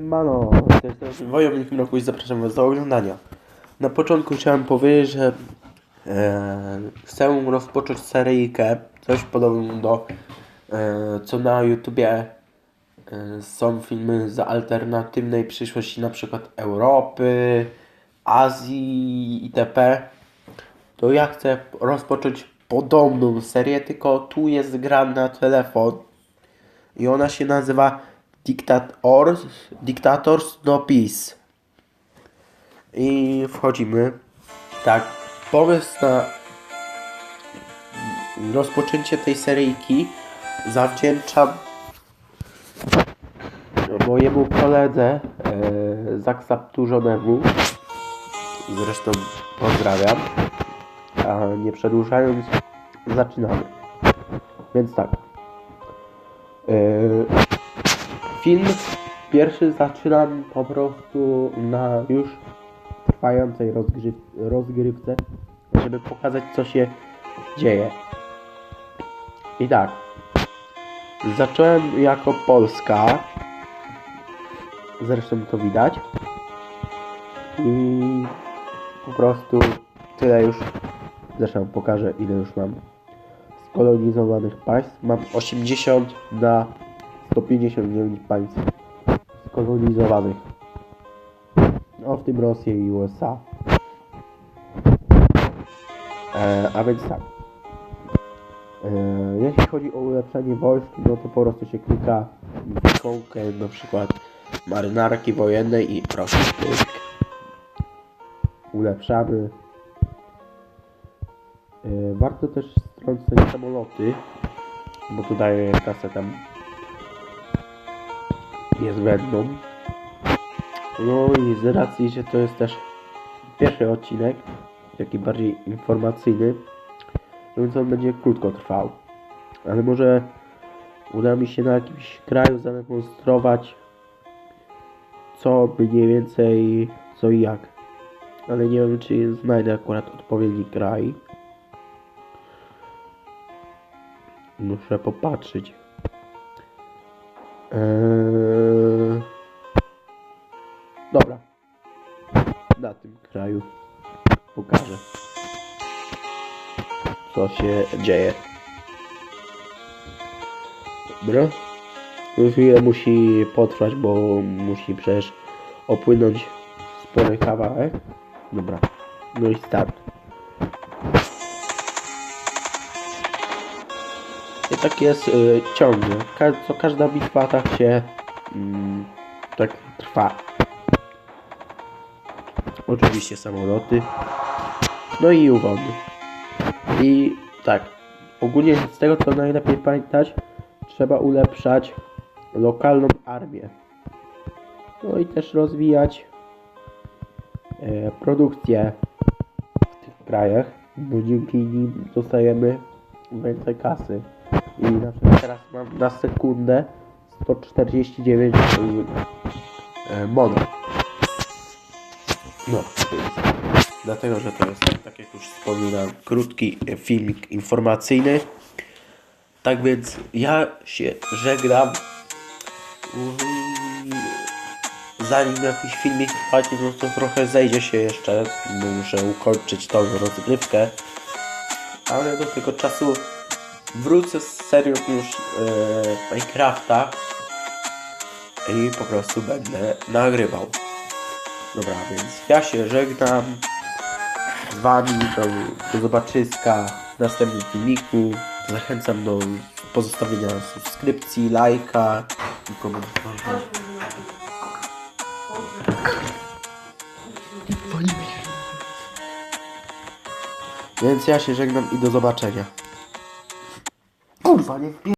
Siemano, to jest Wojownik Mroku i zapraszam was do oglądania. Na początku chciałem powiedzieć, że e, chcę rozpocząć seryjkę, coś podobnego do e, co na YouTubie e, są filmy z alternatywnej przyszłości, na przykład Europy, Azji itp. To ja chcę rozpocząć podobną serię, tylko tu jest gra na telefon i ona się nazywa Dictators, Dictators No Peace. I wchodzimy. Tak, pomysł na rozpoczęcie tej seryjki zawdzięczam mojemu koledze e, zaksapturzonemu. Zresztą pozdrawiam. A nie przedłużając, zaczynamy. Więc tak. E, Film pierwszy zaczynam po prostu na już trwającej rozgryw rozgrywce, żeby pokazać co się dzieje. I tak. Zacząłem jako Polska. Zresztą to widać. I po prostu tyle już. Zresztą pokażę ile już mam skolonizowanych państw. Mam 80 na 159 państw skolonizowanych. No, w tym Rosję i USA. E, a więc tak. E, jeśli chodzi o ulepszenie wojsk, no to po prostu się klika w ikonkę na przykład marynarki wojennej i proszę pyk. Ulepszamy. E, warto też strącać samoloty, bo tu daje kasę tam niezbędną. No i z racji, że to jest też pierwszy odcinek, taki bardziej informacyjny, więc on będzie krótko trwał. Ale może uda mi się na jakimś kraju zademonstrować co mniej więcej, co i jak. Ale nie wiem, czy znajdę akurat odpowiedni kraj. Muszę popatrzeć. Eee... Dobra. Na tym kraju pokażę, co się dzieje. Dobra. Chwilę musi potrwać, bo musi przecież opłynąć spory kawałek. Dobra. No i start. I tak jest y, ciągle. Ka co każda bitwa tak się mm, tak trwa. Oczywiście samoloty. No i uwody. I tak. Ogólnie z tego co najlepiej pamiętać, trzeba ulepszać lokalną armię. No i też rozwijać e, produkcję w tych krajach, bo dzięki nim dostajemy więcej kasy. I na przykład teraz mam na sekundę 149 e, mon. No, więc dlatego, że to jest, tak jak już wspominałem, krótki filmik informacyjny. Tak więc ja się żegnam. Zanim jakiś filmik wpadnie, no to trochę zejdzie się jeszcze, muszę ukończyć tą rozgrywkę. Ale do tego czasu wrócę z serią już e, Minecrafta i po prostu będę nagrywał. Dobra, więc ja się żegnam z wami, do, do zobaczyska w następnym filmiku. Zachęcam do pozostawienia subskrypcji, lajka i komentarza. Więc ja się żegnam i do zobaczenia. 房间，